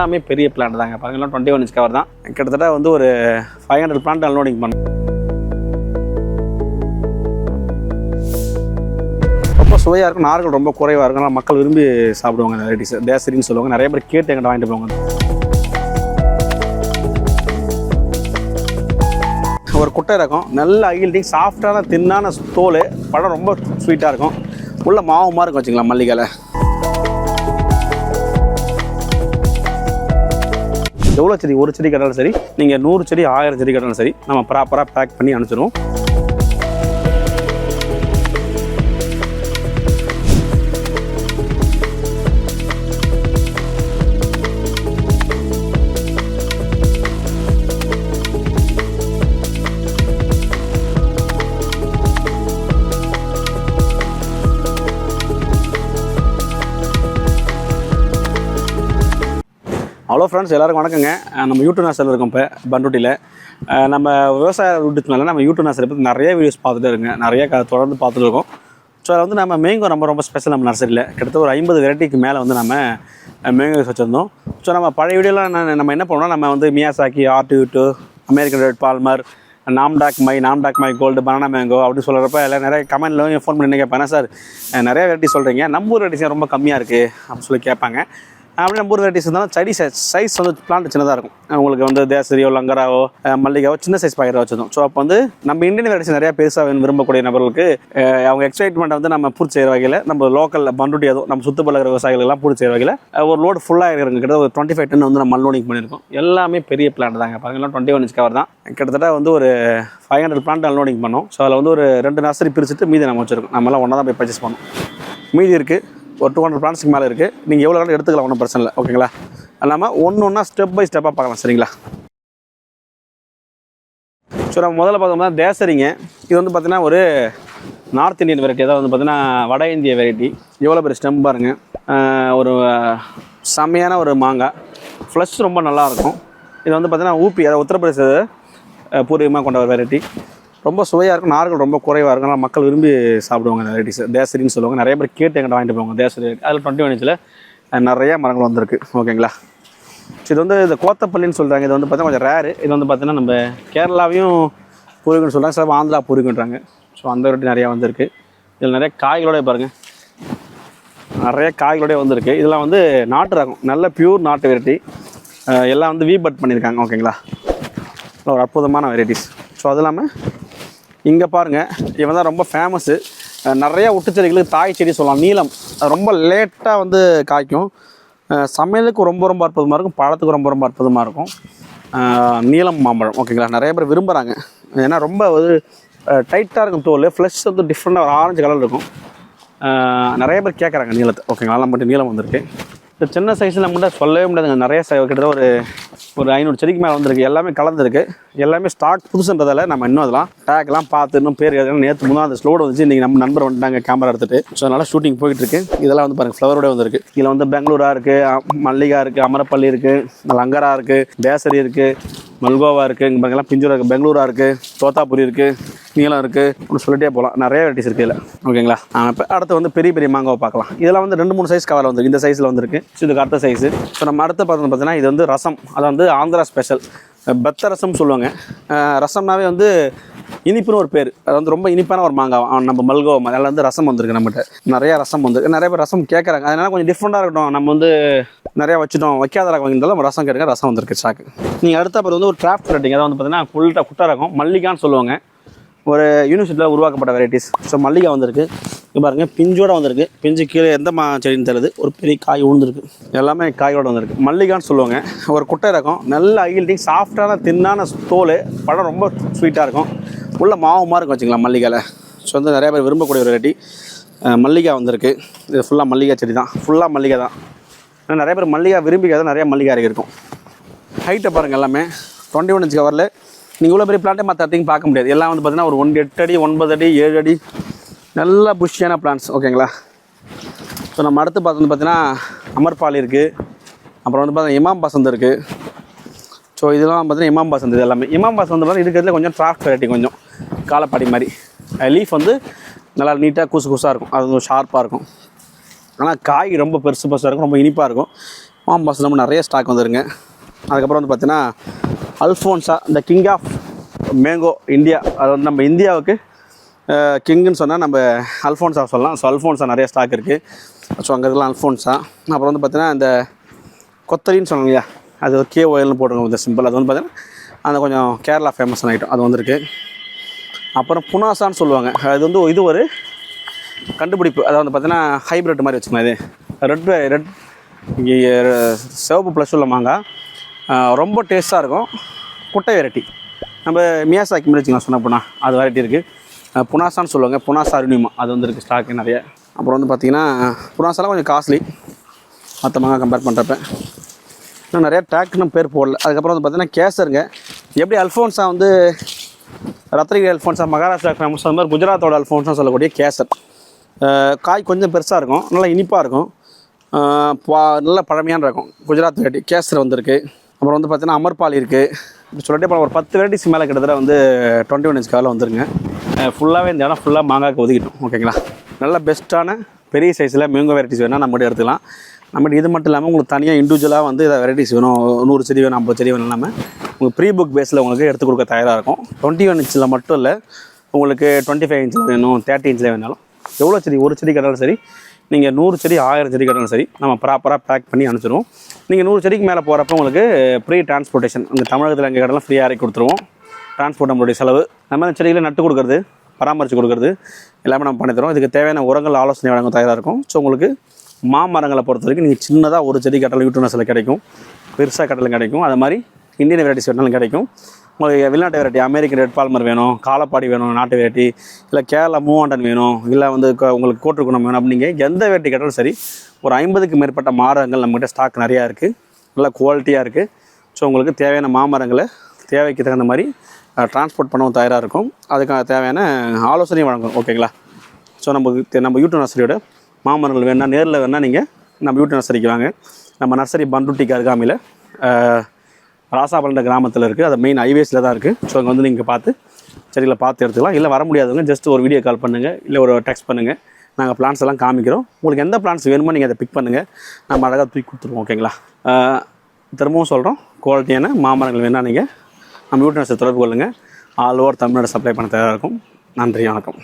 எல்லாமே பெரிய பிளான்ட் தாங்க. பாருங்க டுவெண்ட்டி ஒன் இன்ச் கவர் தான். கிட்டத்தட்ட வந்து ஒரு ஃபைவ் ஹண்ட்ரட் பிளான்ட் அன்லோடிங் பண்ணோம் ரொம்ப சுவையாக இருக்கும். நார்கள் ரொம்ப குறைவாக இருக்கும். ஆனால் மக்கள் விரும்பி சாப்பிடுவாங்க இந்த வெரைட்டிஸ் தேசரின்னு சொல்லுவாங்க. நிறைய பேர் கேட்டு எங்கிட்ட வாங்கிட்டு போவாங்க. ஒரு குட்டை இருக்கும். நல்ல அகில்டிங் சாஃப்டான தின்னான தோல் பழம் ரொம்ப ஸ்வீட்டாக இருக்கும். உள்ள மாவுமாக இருக்கும் வச்சுக்கலாம் மல்லிகையில் எவ்வளோ செடி ஒரு செடி கட்டாலும் சரி நீங்கள் நூறு செடி ஆயிரம் செடி கட்டாலும் சரி நம்ம ப்ராப்பராக பேக் பண்ணி அனுப்பிச்சிடுவோம். ஹலோ ஃப்ரெண்ட்ஸ் எல்லாருக்கும் வணக்கங்க. நம்ம யூடியூப் நாசல் இருக்கோம் இப்போ பண்ருட்டியில். நம்ம விவசாய விட்டுனால நம்ம யூடியூப் நேசரை பற்றி நிறைய வீடியோஸ் பார்த்துட்டே இருங்க. நிறைய க தொடர்ந்து பார்த்துட்டு இருக்கோம். ஸோ அதில் வந்து நம்ம மேங்கோ ரொம்ப ரொம்ப ஸ்பெஷல் நம்ம நர்சரியில். கிட்டத்தட்ட ஒரு ஐம்பது வெரைட்டிக்கு மேலே வந்து நம்ம மேங்கோஸ் வச்சுருந்தோம். ஸோ நம்ம பழைய வீடியோலாம் நம்ம என்ன பண்ணோம்னா நம்ம வந்து மியாசாக்கி ஆர்டி யூட்டு American red Palmer Nam Doc Mai Nam Doc Mai gold banana mango அப்படின்னு சொல்கிறப்ப எல்லாம் நிறைய கமெண்ட்லையும் ஃபோன் பண்ணி கேட்பேன் சார் நிறைய வெரைட்டி சொல்கிறீங்க நம்ம ஊர் வெரைட்டிஸ் ரொம்ப கம்மியாக இருக்குது அப்படின்னு சொல்லி கேட்பாங்க. அப்படி நம்ம ஊர் வெரைட்டிஸ் இருந்தாலும் செடி சைஸ் சைஸ் வந்து பிளான்ட் சின்னதாக இருக்கும். உங்களுக்கு வந்து தேசரியோ லங்கராவோ மல்லிகாவோ சின்ன சைஸ் பாக்கெட் வச்சிருந்தோம். ஸோ அப்போ வந்து நம்ம இந்தியன் வெரைட்டிஸ் நிறையா பெருசாக விரும்பக்கூடிய நபர்களுக்கு அவங்க எக்ஸைட்மெண்ட்டை வந்து நம்ம பூர்த்தி செய்கிற வகையில் நம்ம லோக்கல் பண்ருட்டி அதுவும் நம்ம சுற்று பழகிற விவசாயிகளுக்கெல்லாம் பூர்த்தி செய்கிற வகையில் ஒரு லோடு ஃபுல்லாக இருக்கிறவங்க கிட்ட ஒரு டுவெண்ட்டி ஃபைவ் டன் வந்து நம்ம அன்லோடிங் பண்ணியிருக்கோம். எல்லாமே பெரிய பிளான்ட் தாங்க. பார்த்தீங்கன்னா டுவெண்ட்டி ஒன் இன்ச் கவர் தான். கிட்டத்தட்ட வந்து ஒரு ஃபைவ் ஹண்ட்ரட் பிளான்ட் அன்லோடிங் பண்ணோம். ஸோ அதில் வந்து ஒரு ரெண்டு நர்சரி பிரிச்சுட்டு மீதி நம்ம வச்சிருக்கோம். நம்மலாம் ஒன்றா தான் போய் பர்ச்சேஸ் பண்ணோம். மீதி இருக்குது ஒரு டூ ஹண்ட்ரட் பிளான்ஸ்க்கு மேலே இருக்குது நீங்கள் எவ்வளோ வேணாலும் எடுத்துக்கலாம் ஒன்றும் பிரச்சனை இல்லை. ஓகேங்களா நம்ம ஒன்று ஒன்றா ஸ்டெப் பை ஸ்டெப்பாக பார்க்கலாம் சரிங்களா? ஸோ நம்ம முதல்ல பார்த்தோம்னா தேசரிங்க. இது வந்து பார்த்தீங்கன்னா ஒரு நார்த் இந்தியன் வெரைட்டி அதாவது வந்து பார்த்தீங்கன்னா வட இந்திய வெரைட்டி எவ்வளோ பெரிய ஸ்டெம் பாருங்க. ஒரு செம்மையான ஒரு மாங்காய் ஃப்ளஷ் ரொம்ப நல்லாயிருக்கும் இது வந்து பார்த்தீங்கன்னா ஊபி அதாவது உத்தரப்பிரதேச பூர்வீகமாக கொண்ட ஒரு வெரைட்டி ரொம்ப சுவையாக இருக்கும் நார்கள் ரொம்ப குறைவாக இருக்கும். ஆனால் மக்கள் விரும்பி சாப்பிடுவாங்க இந்த வெரைட்டிஸ் தேசரின்னு சொல்லுவாங்க. நிறைய பேர் கேட்டு எங்கிட்ட வாங்கிட்டு போவாங்க. தேசரி அதில் டுவெண்ட்டி ஒன் இன்ச்சில் நிறைய மரங்கள் வந்திருக்கு. ஓகேங்களா? ஸோ இது வந்து இந்த கோத்தப்பள்ளின்னு சொல்கிறாங்க இது வந்து பார்த்தீங்கன்னா கொஞ்சம் ரேரு இது வந்து பார்த்தீங்கன்னா நம்ம கேரளாவையும் பூர்வீகம்னு சொல்கிறாங்க சில ஆந்திரா பூர்வீகன்றாங்க ஸோ அந்த வெரைட்டி நிறையா வந்திருக்கு. இதில் நிறைய காய்களோடய பாருங்கள் நிறைய காய்களோடய வந்திருக்கு. இதெல்லாம் வந்து நாட்டு ரகம். நல்ல பியூர் நாட்டு வெரைட்டி எல்லாம் வந்து வீபட் பண்ணியிருக்காங்க. ஓகேங்களா? ஒரு அற்புதமான வெரைட்டிஸ் ஸோ அது இல்லாமல் இங்கே பாருங்கள் இவன் தான் ரொம்ப ஃபேமஸ்ஸு நிறையா ஒட்டுச்செடிகளுக்கு தாய் செடி சொல்லலாம். நீளம் ரொம்ப லேட்டாக வந்து காய்க்கும். சமையலுக்கு ரொம்ப ரொம்ப அற்புதமாக இருக்கும் பழத்துக்கு ரொம்ப ரொம்ப அற்புதமாக இருக்கும். நீளம் நீலம் மாம்பழம் ஓகேங்களா நிறைய பேர் விரும்புகிறாங்க ஏன்னா ரொம்ப ஒரு டைட்டாக இருக்கும் தோல். ஃப்ளஷ் வந்து டிஃப்ரெண்ட்டாக ஒரு ஆரஞ்சு கலர் இருக்கும். நிறைய பேர் கேட்குறாங்க நீளத்தை ஓகேங்களா நம்மகிட்ட நீளம் வந்திருக்கு. இந்த சின்ன சைஸில் நம்மகிட்ட சொல்லவே முடியாதுங்க. நிறைய கிட்டத்தட்ட ஒரு ஒரு ஐநூறு செடிக்கு மேலே வந்திருக்கு. எல்லாமே கலந்துருக்கு. எல்லாமே ஸ்டாக் புதுசுன்றதால நம்ம இன்னும் அதெல்லாம் டேக்லாம் பார்த்து இன்னும் பேர் எழுதலாம் நேற்று முன்னாள் அந்த ஸ்லோடு வந்துச்சு. இன்றைக்கி நம்ம நண்பர் வந்துட்டாங்க கேமரா எடுத்துகிட்டு ஸோ அதனால் ஷூட்டிங் போயிட்டு இருக்கு. இதெல்லாம் வந்து பாருங்கள் ஃப்ளவரோட வந்திருக்கு. இதில் வந்து பெங்களூரா இருக்குது மல்லிகா இருக்குது அமரப்பள்ளி இருக்குது லங்கரா இருக்குது பேசரி இருக்குது மல்கோவா இருக்குது இங்கே பாருங்கலாம் பிஞ்சூரா இருக்குது பெங்களூரா இருக்குது தோத்தாபுரி இருக்குது நீளம் இருக்குது அப்படின்னு சொல்லிட்டே போகலாம் நிறைய வெரைட்டிஸ் இருக்குது இல்லை ஓகேங்களா இப்போ அடுத்து வந்து பெரிய பெரிய மாங்காவை பார்க்கலாம். இதெல்லாம் வந்து ரெண்டு மூணு சைஸ் கவர் வந்துருக்கு. இந்த சைஸில் வந்திருக்கு. ஸோ இதுக்கு அடுத்த சைஸ் ஸோ நம்ம அடுத்து பார்த்தோம்னு பார்த்தீங்கன்னா இது வந்து ரசம். அது வந்து ஆந்திரா ஸ்பெஷல் பெத்த ரசம் சொல்லுவாங்க. ரசம்னாவே வந்து இனிப்புன்னு ஒரு பேர். அது வந்து ரொம்ப இனிப்பான ஒரு மாங்காய் அவன் நம்ம மல்கோவம் அதில் வந்து ரசம் வந்திருக்கு நம்மகிட்ட. நிறைய ரசம் வந்திருக்கு. நிறைய பேர் ரசம் கேட்குறாங்க அதனால கொஞ்சம் டிஃப்ரெண்ட்டாக இருக்கட்டும். நம்ம வந்து நிறையா வச்சுட்டோம். வைக்காத ரகம் வாங்கியிருந்தாலும் ரசம் கேட்டுங்க ரசம் வந்திருக்கு ஸ்டாக்கு நீங்கள் அடுத்த அப்புறம் வந்து ஒரு டிராஃப்ட் வெரைட்டிங்க அதாவது வந்து பார்த்தீங்கன்னா ஃபுல்லாக குட்டா ரகம் மல்லிகான்னு சொல்லுவாங்க. ஒரு யூனிவர்சிட்டியில் உருவாக்கப்பட்ட வெரைட்டிஸ் ஸோ மல்லிகை வந்திருக்கு. இங்க பாருங்கள் பிஞ்சோட வந்திருக்கு. பிஞ்சு கீழே எந்த மா செடின்னு தெரியுது. ஒரு பெரிய காய் உழுந்துருக்கு. எல்லாமே காயோடு வந்திருக்கு. மல்லிகான்னு சொல்லுவாங்க. ஒரு குட்டை ரகம் நல்ல ஐல்டிங் சாஃப்டான தின்னான தோல் பழம் ரொம்ப ஸ்வீட்டாக இருக்கும். உள்ள மாவு இருக்கும் வச்சுக்கலாம் மல்லிகையில். ஸோ வந்து நிறைய பேர் விரும்பக்கூடிய ஒரு வெரைட்டி மல்லிகை வந்திருக்கு. இது ஃபுல்லாக மல்லிகை செடி தான். ஃபுல்லாக மல்லிகை தான். நிறைய பேர் மல்லிகை விரும்பிக்காத நிறைய மல்லிகை இருக்கும். ஹைட்டை பாருங்கள் எல்லாமே. டுவெண்ட்டி ஒன் இன்ச் கவரில் நீங்கள் இவ்வளோ பெரிய பிளான்ட்டே மற்ற இடத்தையும் பார்க்க முடியாது. எல்லாம் வந்து பார்த்தீங்கன்னா ஒரு ஒன் எட்டு அடி ஒன்பது அடி ஏழு அடி நல்ல புஷ்ஷியான பிளான்ஸ் ஓகேங்களா ஸோ நம்ம அடுத்து பார்த்தது பார்த்தீங்கன்னா அமர்பாலி இருக்குது அப்புறம் வந்து பார்த்தீங்கன்னா இமாம் பசந்த் இருக்குது ஸோ இதெல்லாம் பார்த்தீங்கன்னா இமாம் பசந்த் இது எல்லாமே. இமாம் பசந்த் பார்த்தீங்கன்னா இருக்கிறதுல கொஞ்சம் ட்ராஃப்ட் வெரைட்டி கொஞ்சம். காலப்பாடி மாதிரி. லீஃப் வந்து நல்லா நீட்டாக கூசு கூசாக இருக்கும். அது கொஞ்சம் ஷார்ப்பாக இருக்கும். ஆனால் காய் ரொம்ப பெருசு பெருசாக இருக்கும். ரொம்ப இனிப்பாக இருக்கும். மாம்பாஸ் நம்ம நிறைய ஸ்டாக் வந்துருங்க. அதுக்கப்புறம் வந்து பார்த்தீங்கன்னா அல்ஃபோன்ஸா இந்த கிங் ஆஃப் மேங்கோ இந்தியா அது வந்து நம்ம இந்தியாவுக்கு கிங்குன்னு சொன்னால் நம்ம அல்ஃபோன்ஸா சொல்லலாம். ஸோ அல்ஃபோன்ஸா நிறைய ஸ்டாக் இருக்குது ஸோ அங்கே இருக்கலாம் அல்ஃபோன்ஸா அப்புறம் வந்து பார்த்தீங்கன்னா இந்த கொத்தரின்னு சொன்னாங்க இல்லையா? அது ஒரு கே ஒயல்னு இந்த சிம்பிள் அது வந்து பார்த்தீங்கன்னா அந்த கொஞ்சம் கேரளா ஃபேமஸான ஐட்டம் அது வந்திருக்கு. அப்புறம் புனாசான்னு சொல்லுவாங்க. அது வந்து இது ஒரு கண்டுபிடிப்பு. அதை வந்து பார்த்தீங்கன்னா ஹைப்ரிட் மாதிரி வச்சுக்கலாம் இது. ரெட் ரெட் சிவப்பு ப்ளஸ் உள்ள மாங்காய் ரொம்ப டேஸ்ட்டாக இருக்கும். குட்டை வெரைட்டி நம்ம மியாசாக்கி மாதிரி சொன்ன போனால் அது வெரைட்டி இருக்குது புனாசான்னு சொல்லுவாங்க. புனாசா அருணிமா. அது வந்து இருக்குது ஸ்டாக்கு நிறைய. அப்புறம் வந்து பார்த்திங்கன்னா புனாசாலாம் கொஞ்சம் காஸ்ட்லி மற்ற மாங்காய் கம்பேர் பண்ணுறப்ப இன்னும் நிறையா டேக்குன்னு பேர் போடல. அதுக்கப்புறம் வந்து பார்த்திங்கன்னா கேசருங்க. எப்படி அல்ஃபோன்ஸா வந்து ரத்னகிரி அல்ஃபோன்ஸா மகாராஷ்டிரா ஃபேமஸ் அந்த மாதிரி குஜராத்தோட அல்ஃபோன்ஸா சொல்லக்கூடிய கேசர். காய் கொஞ்சம் பெருசாக இருக்கும். நல்லா இனிப்பாக இருக்கும். நல்லா பா- நல்ல பழமையான இருக்கும். குஜராத் வெரைட்டி கேசர் வந்திருக்கு. அப்புறம் வந்து பார்த்தீங்கன்னா அமர்பால் இருக்குது இப்படி இப்போ ஒரு பத்து வெரைட்டிஸ் மேலே கிட்டத்தட்ட வந்து டுவெண்ட்டி ஒன் இன்ச் காலில் வந்துருங்க ஃபுல்லாகவே இந்த இடம் ஃபுல்லாக மாங்காய்க்கு ஒதுக்கிட்டோம். ஓகேங்களா நல்ல பெஸ்ட்டான பெரிய சைஸில் மேங்கோ வெரைட்டிஸ் வேணால் நம்மகிட்ட எடுத்துக்கலாம். நம்மகிட்ட இது மட்டும் இல்லாமல் உங்களுக்கு தனியாக இண்டிவிஜுவலாக வந்து இதை வெரைட்டிஸ் வேணும். நூறு செடி வேணும் ஐம்பது செடி வேணும் இல்லாமல் உங்களுக்கு ப்ரீ புக் பேஸில் உங்களுக்கு எடுத்து கொடுக்க தயாராக இருக்கும். டுவெண்ட்டி ஒன் இன்ச்சில் மட்டும் இல்லை உங்களுக்கு டுவெண்ட்டி ஃபைவ் இன்ச்சில் வேணும் தேர்ட்டி இன்ச்சில் வேணாலும். எவ்வளோ செடி ஒரு செடி கேட்டாலும் சரி நீங்கள் நூறு செடி ஆயிரம் செடி கட்டணும் சரி நம்ம ப்ராப்பராக பேக் பண்ணி அனுப்பிச்சிடுவோம் நீங்கள் நூறு செடிக்கு மேலே போகிறப்ப உங்களுக்கு ஃப்ரீ டிரான்ஸ்போர்ட்டேஷன் இந்த தமிழகத்தில் எங்கள் கடலாம் ஃப்ரீயாக இறக்கி கொடுத்துருவோம். டிரான்ஸ்போர்ட் நம்மளுடைய செலவு. நம்ம அந்த செடிகளை நட்டு கொடுக்குறது பராமரித்து கொடுக்குறது எல்லாமே நம்ம பண்ணித்தரோம் இதுக்கு தேவையான உரங்கள் ஆலோசனை வழங்க தயாராக இருக்கும். ஸோ உங்களுக்கு மாமரங்களை பொறுத்த வரைக்கும் நீங்கள் சின்னதாக ஒரு செடி கட்டலும் யூட்டர்னஸில் கிடைக்கும். பெருசாக கட்டலும் கிடைக்கும். அது மாதிரி இந்தியன் வெரைட்டிஸ் வேணாலும் கிடைக்கும். உங்களுக்கு வெளிநாட்டு வெரைட்டி அமெரிக்கன் ரெட் பால்மர் வேணும் காலப்பாடி வேணும் நாட்டு வெரைட்டி இல்லை கேரளா மூவாண்டன் வேணும் இல்லை வந்து க- உங்களுக்கு கோட்டுக்குணம் வேணும் அப்படிங்க எந்த வெரைட்டி கேட்டாலும் சரி ஒரு ஐம்பதுக்கு மேற்பட்ட மாரங்கள் நம்மகிட்ட ஸ்டாக் நிறையா இருக்குது நல்ல குவாலிட்டியாக இருக்குது ஸோ உங்களுக்கு தேவையான மாமரங்களை தேவைக்கு தகுந்த மாதிரி டிரான்ஸ்போர்ட் பண்ணவும் தயாராக இருக்கும். அதுக்கான தேவையான ஆலோசனையும் வழங்கும். ஓகேங்களா ஸோ நம்ம நம்ம யூடியூப் நர்சரியோட மாமரங்கள் வேணால் நேரில் வேணால் நீங்கள் நம்ம யூடியூப் நர்சரிக்கு வாங்க. நம்ம நர்சரி பண்ருட்டிக்கு அருகாமையில் ராசாபலண்ட கிராமத்தில் இருக்குது அது மெயின் ஹைவேஸில் தான் இருக்குது ஸோ அங்கே வந்து நீங்கள் பார்த்து செடிகளை பார்த்து எடுத்துக்கலாம். இல்லை வர முடியாதவங்க ஜஸ்ட் ஒரு வீடியோ கால் பண்ணுங்கள் இல்லை ஒரு டெக்ஸ்ட் பண்ணுங்கள் நாங்கள் பிளான்ஸ் எல்லாம் காமிக்கிறோம். உங்களுக்கு எந்த பிளான்ஸ் வேணுமோ நீங்கள் அதை பிக் பண்ணுங்கள் நம்ம அழகாக தூக்கி கொடுத்துருவோம் ஓகேங்களா திரும்பவும் சொல்கிறோம் குவாலிட்டியான மாமரங்கள் வேணால் நீங்கள் நம்ம யூடியூப் தொடர்பு கொள்ளுங்கள் ஆல் ஓவர் தமிழ்நாடு சப்ளை பண்ண தயாராக இருக்கும். நன்றி வணக்கம்.